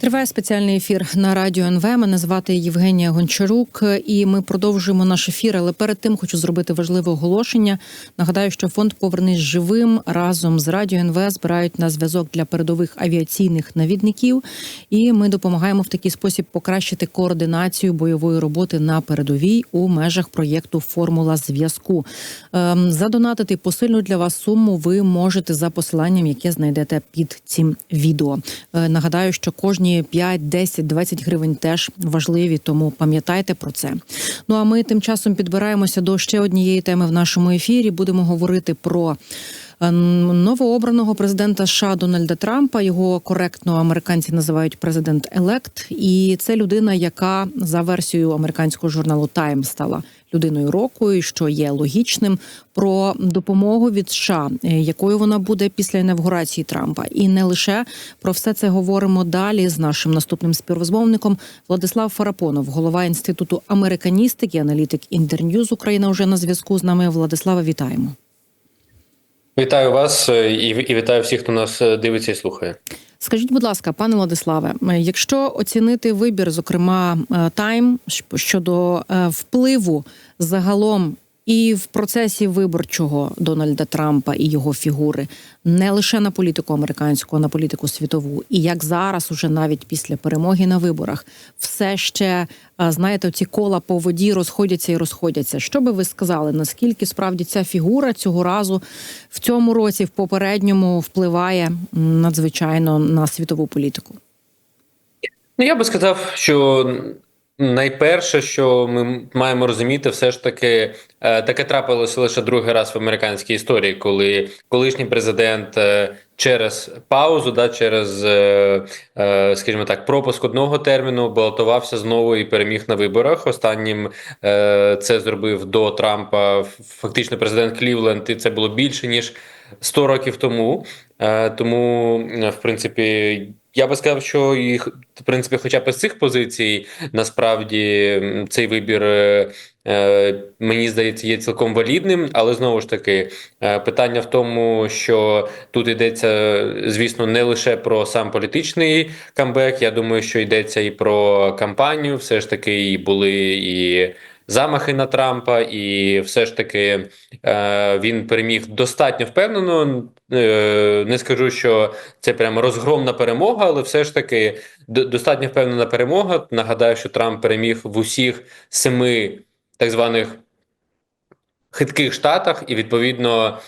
Триває спеціальний ефір на радіо НВ. Мене звати Євгенія Гончарук, і ми продовжуємо наш ефір. Але перед тим хочу зробити важливе оголошення. Нагадаю, що фонд Повернись живим разом з радіо НВ збирають на зв'язок для передових авіаційних навідників. І ми допомагаємо в такий спосіб покращити координацію бойової роботи на передовій у межах проєкту Формула зв'язку. Ем, Задонатити посильну для вас суму ви можете за посиланням, яке знайдете під цим відео. Е, Нагадаю, що кожні 5, 10, 20 гривень теж важливі, тому пам'ятайте про це. Ну а ми тим часом підбираємося до ще однієї теми в нашому ефірі. Будемо говорити про. Е, Новообраного президента США Дональда Трампа його коректно американці називають президент елект, і це людина, яка за версією американського журналу Time стала людиною року, що є логічним про допомогу від США, е, якою вона буде після інавгурації Трампа, і не лише про все це говоримо далі з нашим наступним співрозмовником Владислав Фарапонов, голова інституту американістики, аналітик Інтерньюз Україна. Вже на зв'язку з нами. Владислава, вітаємо. Вітаю вас е, і і вітаю всіх, хто нас е, дивиться і слухає. Скажіть, будь ласка, пане Владиславе, е, якщо оцінити вибір, зокрема Тайм щодо е, впливу загалом і в процесі виборчого Дональда Трампа і його фігури не лише на політику американську, а на політику світову, і як зараз, уже навіть після перемоги на виборах, все ще е, знаєте, ці кола по воді розходяться і розходяться. Що би ви сказали? Наскільки справді ця фігура цього разу в цьому році, в попередньому, впливає надзвичайно на світову політику? Ну я би сказав, що найперше, що ми маємо розуміти, все ж таки е, таке трапилося лише другий раз в американській історії, коли колишній президент е, через паузу, да, через, е, скажімо так, пропуск одного терміну балотувався знову і переміг на виборах. Останнім це зробив до Трампа фактично президент Клівленд, і це було більше ніж 100 років тому. Тому, в принципі, я би сказав, що і в принципі, хоча б з цих позицій, насправді цей вибір. е, е, Мені здається, є цілком валідним, але знову ж таки е, питання в тому, що тут йдеться, звісно, не лише про сам політичний камбек. Я думаю, що йдеться і про кампанію. Все ж таки, і були і замахи на Трампа, і все ж таки е, він переміг достатньо впевнено. Е, не скажу, що це прямо розгромна перемога, але все ж таки достатньо впевнена перемога. Нагадаю, що Трамп переміг в усіх семи так званих хитких штатах, і відповідно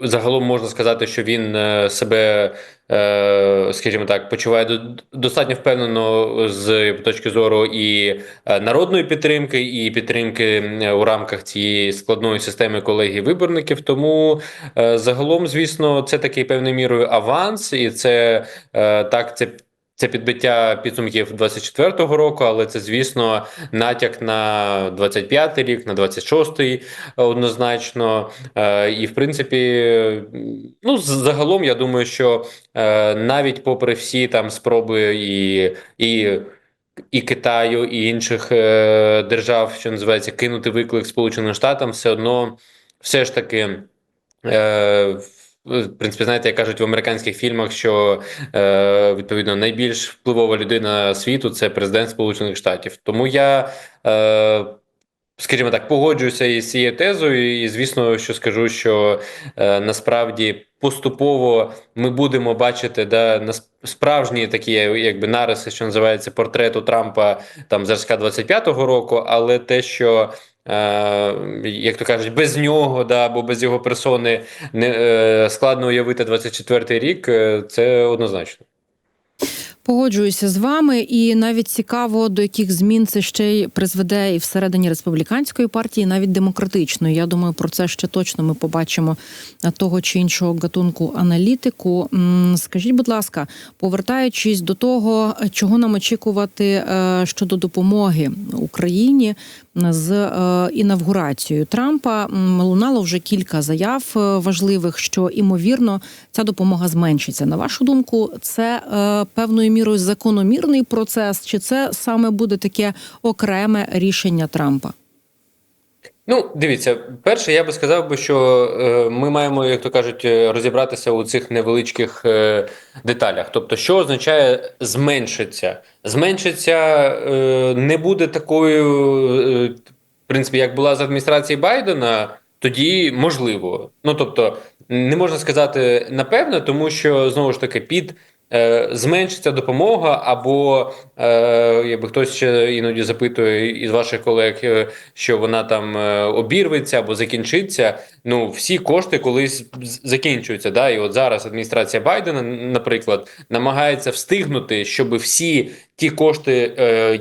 загалом можна сказати, що він е, себе, е, скажімо так, почуває достатньо впевнено з точки зору і е, народної підтримки, і підтримки у рамках цієї складної системи колегії виборників. Тому загалом, звісно, це такий певною мірою аванс, і це так, це. Це підбиття підсумків 24-го року, але це, звісно, натяк на 25-й рік, на 26-й однозначно. Е, І, в принципі, ну, загалом, я думаю, що е, навіть попри всі там спроби і, і, і Китаю, і інших е, держав, що називається, кинути виклик Сполученим Штатам, все одно, все ж таки. Е, в принципі, знаєте, як кажуть в американських фільмах, що е, відповідно найбільш впливова людина світу це президент Сполучених Штатів. Тому я, е, скажімо так, погоджуюся із цією тезою, і звісно, що скажу, що е, насправді поступово ми будемо бачити да, на справжні такі, якби нариси, що називається портрету Трампа там зразка 25-го року, але те, що Е, як то кажуть, без нього, да, або без його персони не е, складно уявити 24-й рік, е, це однозначно. Погоджуюся з вами, і навіть цікаво, до яких змін це ще й призведе і всередині республіканської партії, навіть демократичної. Я думаю, про це ще точно ми побачимо того чи іншого гатунку аналітику. Скажіть, будь ласка, повертаючись до того, чого нам очікувати е, щодо допомоги Україні з е, інавгурацією Трампа, лунало вже кілька заяв е, важливих, що імовірно ця допомога зменшиться. На вашу думку, це е, певною мірою закономірний процес, чи це саме буде таке окреме рішення Трампа? Ну, дивіться, перше, я би сказав би, що е, ми маємо, як то кажуть, е, розібратися у цих невеличких е, деталях. Тобто, що означає зменшиться? Зменшиться е, не буде такою, е, в принципі, як була з адміністрації Байдена, тоді можливо. Ну тобто, не можна сказати напевно, тому що знову ж таки під. Е, Зменшиться допомога, або е, якби хтось ще іноді запитує із ваших колег, е, що вона там обірветься або закінчиться. Ну всі кошти колись закінчуються. Да? І от зараз адміністрація Байдена, наприклад, намагається встигнути, щоб всі ті кошти,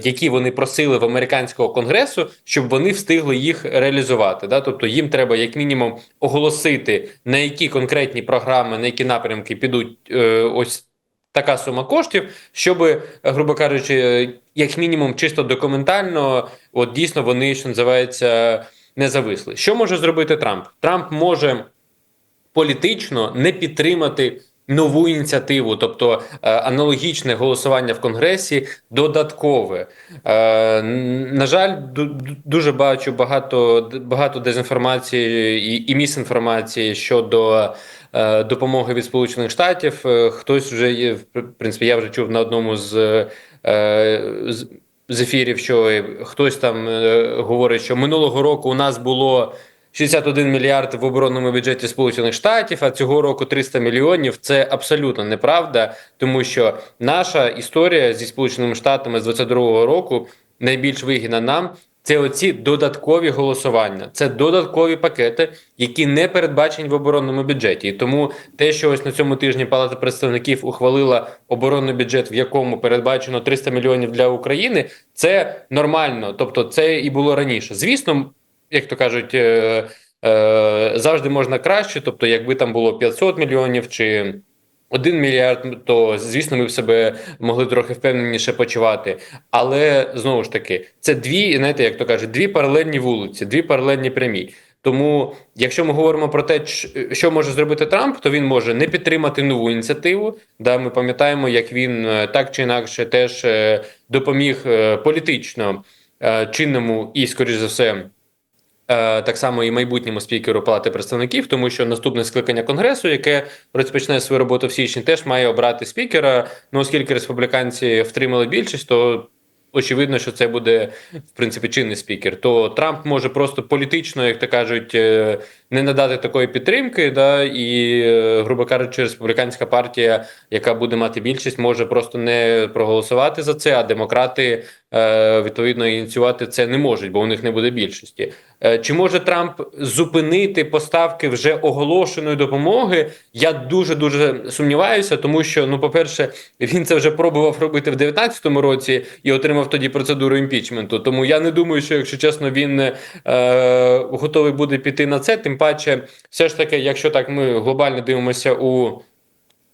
які вони просили в американського конгресу, щоб вони встигли їх реалізувати. Да? Тобто їм треба як мінімум оголосити на які конкретні програми, на які напрямки підуть ось. Така сума коштів, щоб, грубо кажучи, е, як мінімум, чисто документально, от дійсно вони, що називається, не зависли. Що може зробити Трамп? Трамп може політично не підтримати нову ініціативу, тобто е, аналогічне голосування в Конгресі, додаткове. Е, на жаль, ду- ду- дуже бачу багато, багато дезінформації і, місінформації щодо е, допомоги від Сполучених Штатів. Е, Хтось вже є, в принципі, я вже чув на одному з. е, з ефірів, що хтось там е, говорить, що минулого року у нас було 61 мільярд в оборонному бюджеті Сполучених Штатів, а цього року 300 мільйонів. Це абсолютно неправда, тому що наша історія зі Сполученими Штатами з 22-го року найбільш вигідна нам. Це оці додаткові голосування, це додаткові пакети, які не передбачені в оборонному бюджеті. І тому те, що ось на цьому тижні Палата представників ухвалила оборонний бюджет, в якому передбачено 300 мільйонів для України, це нормально. Тобто, це і було раніше. Звісно, як то кажуть, е, е, завжди можна краще. Тобто, якби там було 500 мільйонів чи 1 мільярд, то звісно, ми б себе могли трохи впевненіше почувати. Але знову ж таки, це дві, знаєте, як то кажуть, дві паралельні вулиці, дві паралельні прямі. Тому, якщо ми говоримо про те, що може зробити Трамп, то він може не підтримати нову ініціативу. Да, ми пам'ятаємо, як він е, так чи інакше теж е, допоміг е, політично чинному і, скоріш за все, так само і майбутньому спікеру Палати представників, тому що наступне скликання конгресу, яке розпочне свою роботу в січні, теж має обрати спікера. Ну, оскільки республіканці втримали більшість, то очевидно, що це буде в принципі чинний спікер. То Трамп може просто політично, як то кажуть, е, не надати такої підтримки, да, і, е, грубо кажучи, республіканська партія, яка буде мати більшість, може просто не проголосувати за це, а демократи е, відповідно ініціювати це не можуть, бо у них не буде більшості. Е, Чи може Трамп зупинити поставки вже оголошеної допомоги? Я дуже дуже сумніваюся, тому що, ну, по-перше, він це вже пробував робити в 2019 році і отримав тоді процедуру імпічменту. Тому я не думаю, що, якщо чесно, він е, готовий буде піти на це. Тим паче, все ж таки, якщо так ми глобально дивимося у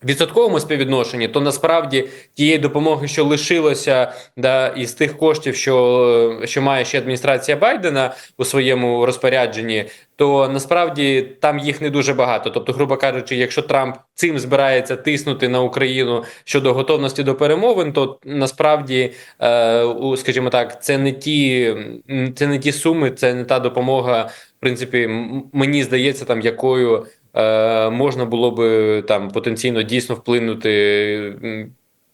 відсотковому співвідношенні, то насправді тієї допомоги, що лишилося да, із тих коштів, що, що має ще адміністрація Байдена у своєму розпорядженні, то насправді там їх не дуже багато. Тобто, грубо кажучи, якщо Трамп цим збирається тиснути на Україну щодо готовності до перемовин, то насправді, е, скажімо так, це не ті, це не ті суми, це не та допомога. Принципі, мені здається, там якою е, можна було би там потенційно дійсно вплинути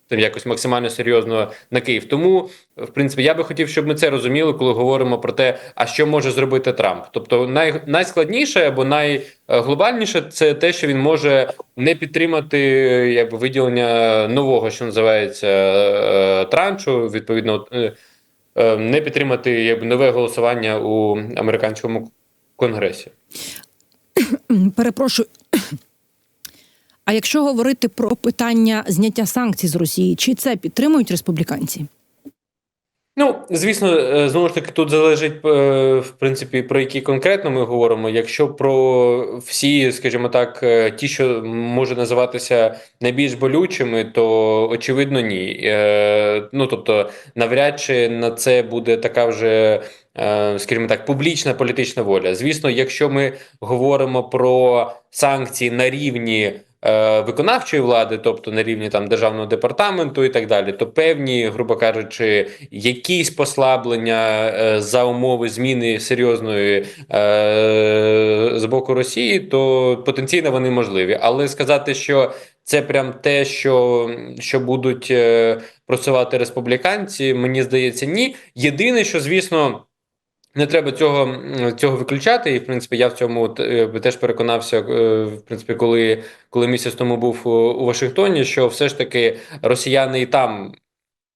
там якось максимально серйозно на Київ. Тому, в принципі, я би хотів, щоб ми це розуміли, коли говоримо про те, а що може зробити Трамп. Тобто, най, найскладніше або найглобальніше це те, що він може не підтримати якби виділення нового, що називається е, траншу, відповідно. е, е, Не підтримати якби нове голосування у американському конгресі. Перепрошую. А якщо говорити про питання зняття санкцій з Росії, чи це підтримують республіканці? Ну, звісно, е, знову ж таки, тут залежить е, в принципі про які конкретно ми говоримо. Якщо про всі, скажімо так, е, ті, що може називатися найбільш болючими, то очевидно ні. Ну тобто, навряд чи на це буде така вже. Е, Скажімо так, публічна політична воля. Звісно, якщо ми говоримо про санкції на рівні е, виконавчої влади, тобто на рівні там державного департаменту і так далі, то певні, грубо кажучи, якісь послаблення е, за умови зміни серйозної з боку Росії, то потенційно вони можливі. Але сказати, що це прям те, що, що будуть просувати республіканці, мені здається, ні. Єдине, що звісно. Не треба цього, цього виключати, і в принципі я в цьому е, теж переконався, е, в принципі, коли, коли місяць тому був у, Вашингтоні, що все ж таки росіяни і там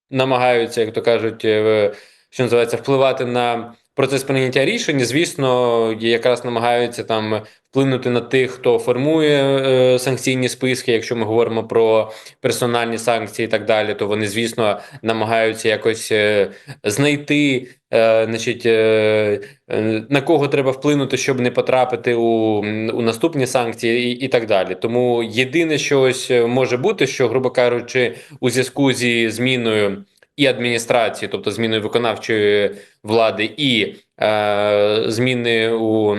намагаються, як то кажуть, е, що називається, впливати на процес прийняття рішень. Звісно, якраз намагаються там вплинути на тих, хто формує е, санкційні списки. Якщо ми говоримо про персональні санкції і так далі, то вони, звісно, намагаються якось е, знайти. Е, значить, е, е, на кого треба вплинути, щоб не потрапити у, у наступні санкції, і, і так далі. Тому єдине, що ось може бути, що, грубо кажучи, у зв'язку зі зміною і адміністрації, тобто зміни виконавчої влади, і е, зміни у.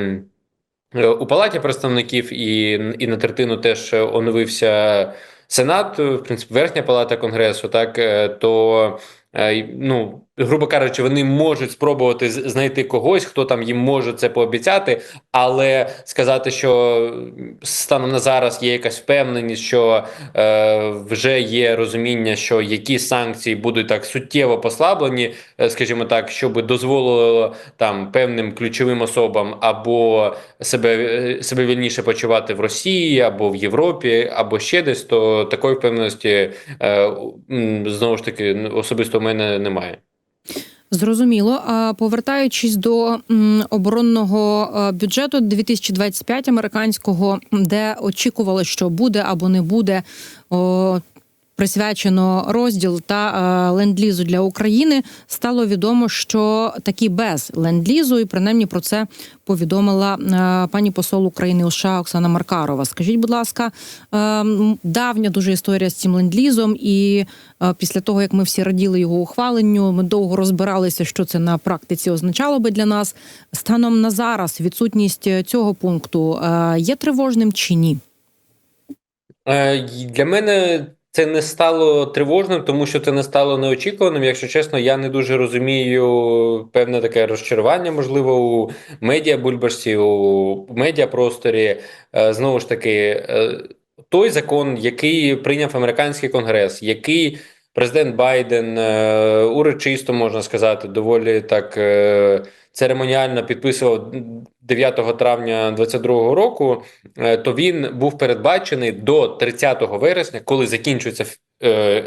У палаті представників і, і на третину теж оновився Сенат, в принципі, верхня палата Конгресу, так е, то е, ну, грубо кажучи, вони можуть спробувати знайти когось, хто там їм може це пообіцяти, але сказати, що станом на зараз є якась впевненість, що е, вже є розуміння, що які санкції будуть так суттєво послаблені, е, скажімо так, щоб дозволило там певним ключовим особам або себе, е, себе вільніше почувати в Росії, або в Європі, або ще десь, то такої впевненості е, знову ж таки ну, особисто в мене немає. Зрозуміло. А повертаючись до оборонного е, бюджету 2025 американського, де очікували, що буде або не буде присвячено розділ та е, ленд-лізу для України, стало відомо, що такі без ленд-лізу, і принаймні про це повідомила е, пані посол України США Оксана Маркарова. Скажіть, будь ласка, е, давня дуже історія з цим ленд-лізом, і після того як ми всі раділи його ухваленню, ми довго розбиралися, що це на практиці означало би для нас. Станом на зараз відсутність цього пункту є тривожним чи ні? Для мене це не стало тривожним, тому що це не стало неочікуваним. Якщо чесно, я не дуже розумію певне таке розчарування, можливо, у медіа бульбашці, у медіапросторі. Е, Знову ж таки, е, той закон, який прийняв американський конгрес, який президент Байден е, урочисто можна сказати, доволі так е, церемоніально підписував 9 травня 2022 року е, то він був передбачений до 30 вересня, коли закінчується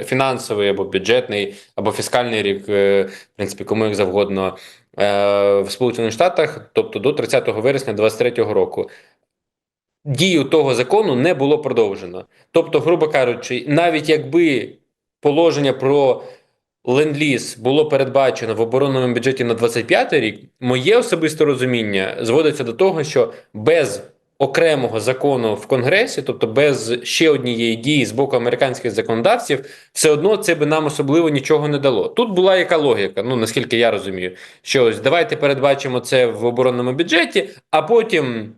фінансовий або бюджетний або фіскальний рік, в принципі, кому як завгодно в Сполучених Штатах, тобто до 30 вересня 2023 року. Дію того закону не було продовжено. Тобто, грубо кажучи, навіть якби положення про ленд-ліз було передбачено в оборонному бюджеті на 25 рік, моє особисте розуміння зводиться до того, що без окремого закону в Конгресі, тобто без ще однієї дії з боку американських законодавців, все одно це би нам особливо нічого не дало. Тут була яка логіка, ну наскільки я розумію, що ось давайте передбачимо це в оборонному бюджеті, а потім.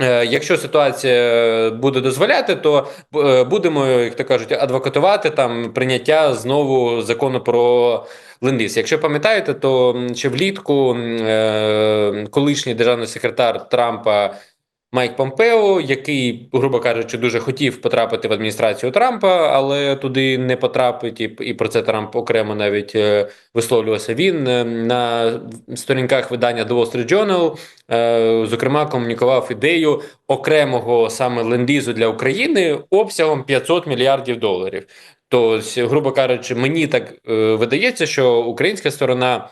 Е, Якщо ситуація буде дозволяти, то е, будемо, як то кажуть, адвокатувати там прийняття знову закону про ленд-ліз. Якщо пам'ятаєте, то ще влітку е, колишній державний секретар Трампа Майк Помпео, який, грубо кажучи, дуже хотів потрапити в адміністрацію Трампа, але туди не потрапить, і, і про це Трамп окремо навіть е, висловлювався. Він е, на сторінках видання The Wall Street Journal, е, зокрема, комунікував ідею окремого саме лендізу для України обсягом 500 мільярдів доларів. Тобто, грубо кажучи, мені так е, видається, що українська сторона.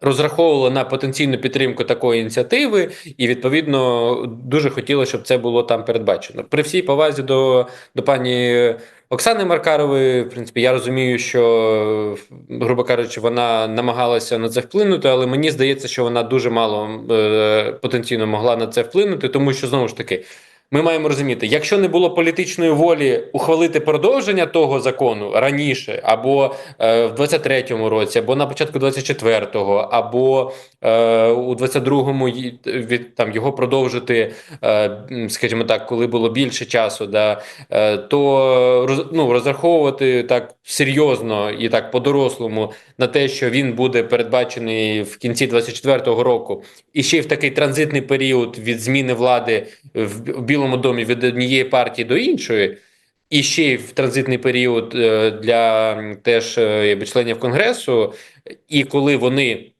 Розраховувала на потенційну підтримку такої ініціативи, і відповідно дуже хотіла, щоб це було там передбачено. При всій повазі до, до пані Оксани Маркарової, в принципі, я розумію, що, грубо кажучи, вона намагалася на це вплинути, але мені здається, що вона дуже мало е, потенційно могла на це вплинути, тому що знову ж таки. Ми маємо розуміти, якщо не було політичної волі ухвалити продовження того закону раніше, або е, в 23-му році, або на початку 24-го, або е, у 22-му від там його продовжити, е, скажімо так, коли було більше часу, да, е, то роз, ну, розраховувати так серйозно і так по-дорослому на те, що він буде передбачений в кінці 24-го року, і ще й в такий транзитний період від зміни влади в, в Білому домі від однієї партії до іншої. І ще й в транзитний період е, для теж е, членів конгресу, і коли вони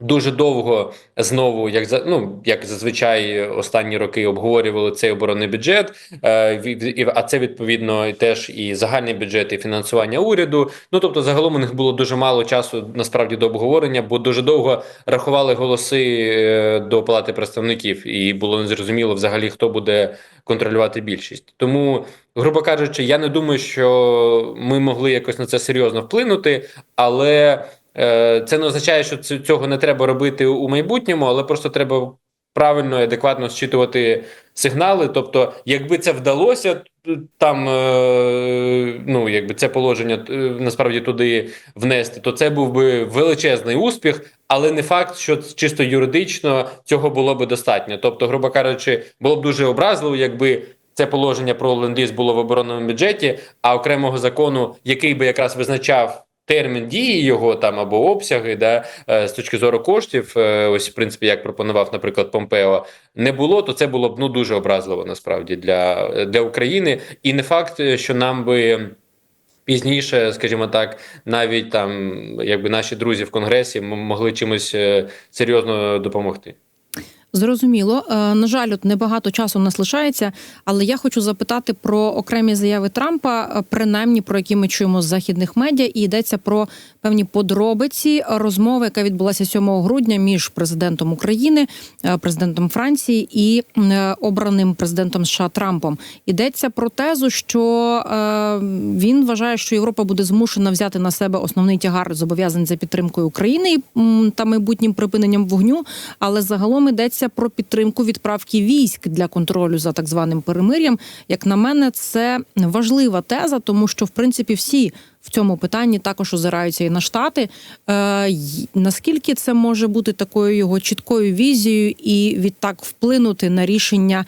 дуже довго знову, як за ну як зазвичай останні роки обговорювали цей оборонний бюджет, е, а це відповідно теж і загальний бюджет, і фінансування уряду. Ну тобто, загалом у них було дуже мало часу насправді до обговорення, бо дуже довго рахували голоси е, до палати представників, і було незрозуміло взагалі, хто буде контролювати більшість. Тому, грубо кажучи, я не думаю, що ми могли якось на це серйозно вплинути, але це не означає, що цього не треба робити у майбутньому, але просто треба правильно і адекватно зчитувати сигнали. Тобто, якби це вдалося, там е, ну якби це положення е, насправді туди внести, то це був би величезний успіх. Але не факт, що чисто юридично цього було би достатньо. Тобто, грубо кажучи, було б дуже образливо, якби це положення про ленд-ліз було в оборонному бюджеті, а окремого закону, який би якраз визначав термін дії його там або обсяги, да, е, з точки зору коштів, е, ось в принципі, як пропонував, наприклад, Помпео, не було, то це було б ну дуже образливо насправді для, для України. І не факт, е, що нам би. Пізніше, скажімо так, навіть там, якби наші друзі в конгресі могли чимось е, серйозно допомогти. Зрозуміло. Е, На жаль, от небагато часу нас лишається, але я хочу запитати про окремі заяви Трампа, е, принаймні про які ми чуємо з західних медіа, і йдеться про певні подробиці розмови, яка відбулася 7 грудня між президентом України, е, президентом Франції і обраним президентом США Трампом. Йдеться про тезу, що він вважає, що Європа буде змушена взяти на себе основний тягар зобов'язань за підтримкою України та майбутнім припиненням вогню. Але загалом йдеться про підтримку відправки військ для контролю за так званим перемир'ям. Як на мене, це важлива теза, тому що в принципі всі. В цьому питанні також озираються і на штати. Е, наскільки це може бути такою його чіткою візією і відтак вплинути на рішення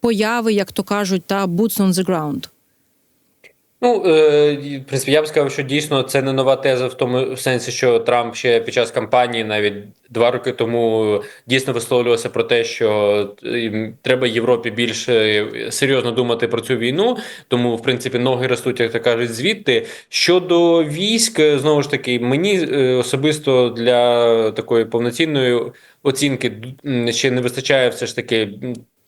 появи, як то кажуть, та boots on the ground? Ну, е, в принципі, я б сказав, що дійсно це не нова теза в тому сенсі, що Трамп ще під час кампанії, навіть два роки тому, дійсно висловлювався про те, що е, треба Європі більш е, серйозно думати про цю війну. Тому, в принципі, ноги ростуть, як то кажуть, звідти. Щодо військ, знову ж таки, мені особисто для такої повноцінної оцінки ще не вистачає все ж таки.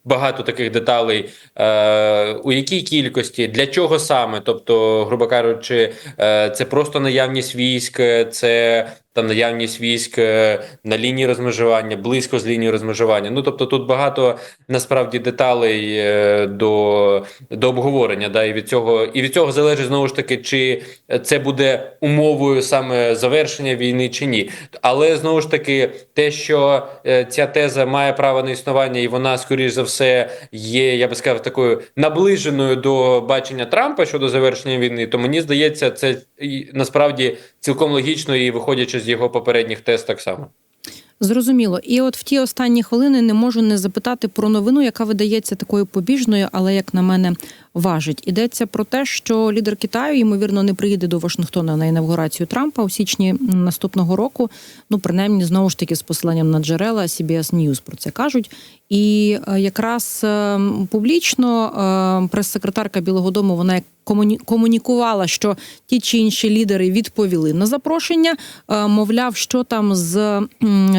Багато таких деталей, е, у якій кількості, для чого саме? Тобто, грубо кажучи, е, це просто наявність військ, це там наявність військ е, на лінії розмежування, близько з лінії розмежування. Ну тобто, тут багато насправді деталей е, до, до обговорення. Да, і від цього і від цього залежить знову ж таки, чи це буде умовою саме завершення війни, чи ні. Але знову ж таки, те, що е, ця теза має право на існування, і вона, скоріш за все, є, я би сказав, такою наближеною до бачення Трампа щодо завершення війни, то мені здається, це насправді цілком логічно і виходячи з його попередніх тез так само. Зрозуміло. І от в ті останні хвилини не можу не запитати про новину, яка видається такою побіжною, але як на мене важить. Ідеться про те, що лідер Китаю ймовірно не приїде до Вашингтона на інавгурацію Трампа у січні наступного року. Ну, принаймні, знову ж таки, з посиланням на джерела CBS News про це кажуть. І е, якраз е, публічно е, прес-секретарка Білого Дому вона комунікувала, що ті чи інші лідери відповіли на запрошення. Мовляв, що там з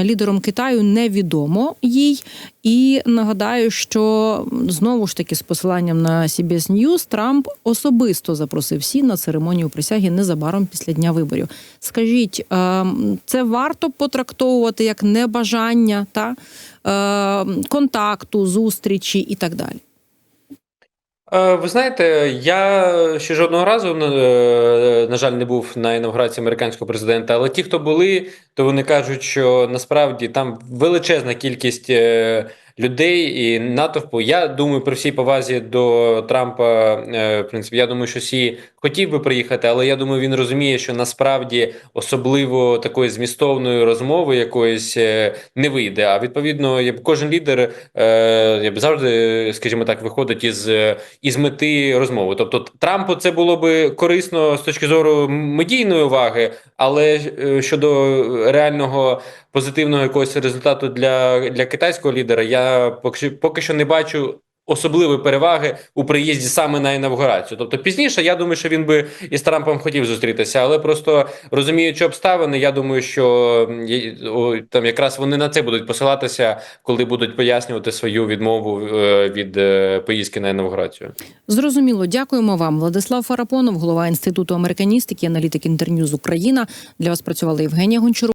лідером Китаю невідомо їй. І нагадаю, що знову ж таки з посиланням на CBS News Трамп особисто запросив всі на церемонію присяги незабаром після дня виборів. Скажіть, е, це варто потрактовувати як небажання та е, контакту, зустрічі і так далі. Е, Ви знаєте, я ще жодного разу, е, на жаль, не був на інавгурації американського президента, але ті, хто були, то вони кажуть, що насправді там величезна кількість е, людей і натовпу. Я думаю, при всій повазі до Трампа, е, в принципі, я думаю, що Сі хотів би приїхати, але я думаю, він розуміє, що насправді особливо такої змістовної розмови якоїсь е, не вийде. А відповідно, я б- кожен лідер е, я б завжди, скажімо так, виходить із, із мети розмови. Тобто, Трампу це було би корисно з точки зору медійної уваги, але щодо реального позитивного якогось результату для, для китайського лідера, я поки поки що не бачу. Особливої переваги у приїзді саме на інавгурацію. Тобто пізніше, я думаю, що він би із Трампом хотів зустрітися, але просто розуміючи обставини, я думаю, що там якраз вони на це будуть посилатися, коли будуть пояснювати свою відмову е, від е, поїздки на інавгурацію. Зрозуміло, дякуємо вам. Владислав Фарапонов, голова інституту американістики, аналітик інтерньюз Україна. Для вас працювала Євгенія Гончарук.